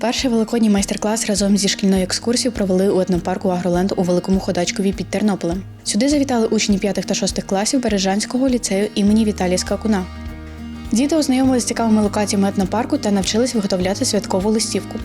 Перший великодній майстер-клас разом зі шкільною екскурсією провели у етнопарку Агроленд у Великому Ходачкові під Тернополем. Сюди завітали учні 5 та 6 класів Бережанського ліцею імені Віталія Скакуна. Діти ознайомилися з цікавими локаціями етнопарку та навчились виготовляти святкову листівку.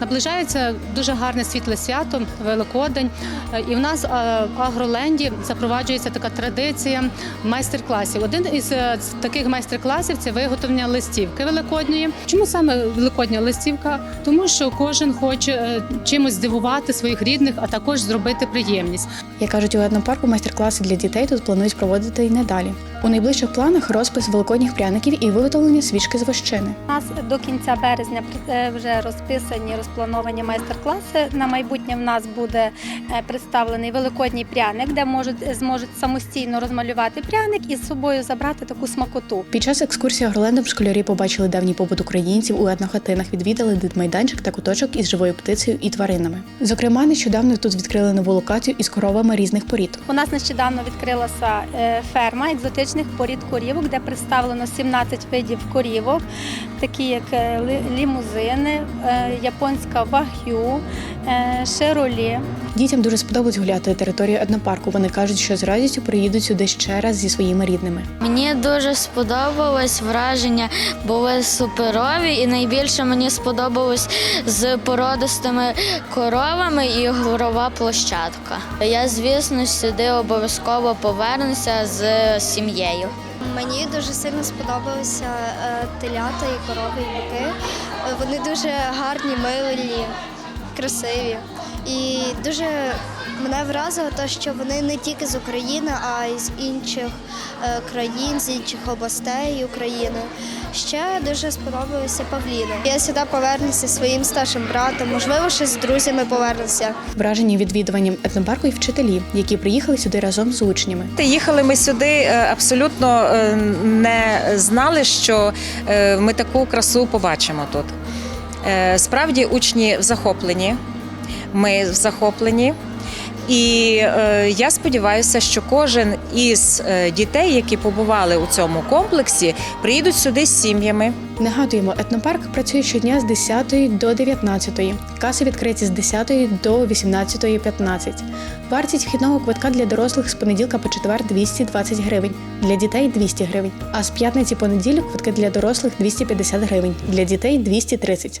Наближається дуже гарне світле свято, Великодень. Е, І в нас е, в Агроленді запроваджується така традиція майстер-класів. Один із е, таких майстер-класів це виготовлення листівки великодньої. Чому саме великодня листівка? Тому що кожен хоче чимось здивувати своїх рідних, а також зробити приємність. Як кажуть у етнопарку, майстер-класи для дітей тут планують проводити і надалі. У найближчих планах розпис великодніх пряників і виготовлення свічки з вощини. Нас до кінця березня е, вже розписані, розплановані майстер-класи. На майбутнє в нас буде е, представлений великодній пряник, де можуть зможуть самостійно розмалювати пряник і з собою забрати таку смакоту. Під час екскурсії Агролендом школярі побачили давній побут українців у етнохатинах, відвідали дитмайданчик та куточок із живою птицею і тваринами. Зокрема, нещодавно тут відкрили нову локацію із коровами різних порід. У нас нещодавно відкрилася е, ферма екзотичних порід корівок, де представлено 17 видів корівок, такі як е, лімузини, е, японська вагю, е, широлі. Дітям дуже сподобалось гуляти територію етнопарку. Вони кажуть, що з радістю приїдуть сюди ще раз зі своїми рідними. Мені дуже сподобалось враження, були суперові, і найбільше мені сподобалось з породистими коровами і горова площадка. Я, звісно, сюди обов'язково повернуся з сім'єю. Мені дуже сильно сподобалися е, телята і корови, і бики. Е, Вони дуже гарні, милі, красиві. І дуже мене вразило те, що вони не тільки з України, а й з інших е, країн, з інших областей України. Ще дуже сподобалися павліни. Я сюди повернуся зі своїм старшим братом, можливо, ще з друзями повернуся. Вражені відвідуванням етнопарку і вчителі, які приїхали сюди разом з учнями. Їхали ми сюди е, абсолютно е, не знали, що ми таку красу побачимо тут. Е, Справді учні в захоплені, ми в захоплені. І е, я сподіваюся, що кожен із е, дітей, які побували у цьому комплексі, приїдуть сюди з сім'ями. Нагадуємо, етнопарк працює щодня з 10 до 19. Каси відкриті з 10 до 18.15. Вартість вхідного квитка для дорослих з понеділка по четвер 220 гривень, для дітей 200 гривень. А з п'ятниці по неділю квитки для дорослих 250 гривень, для дітей 230.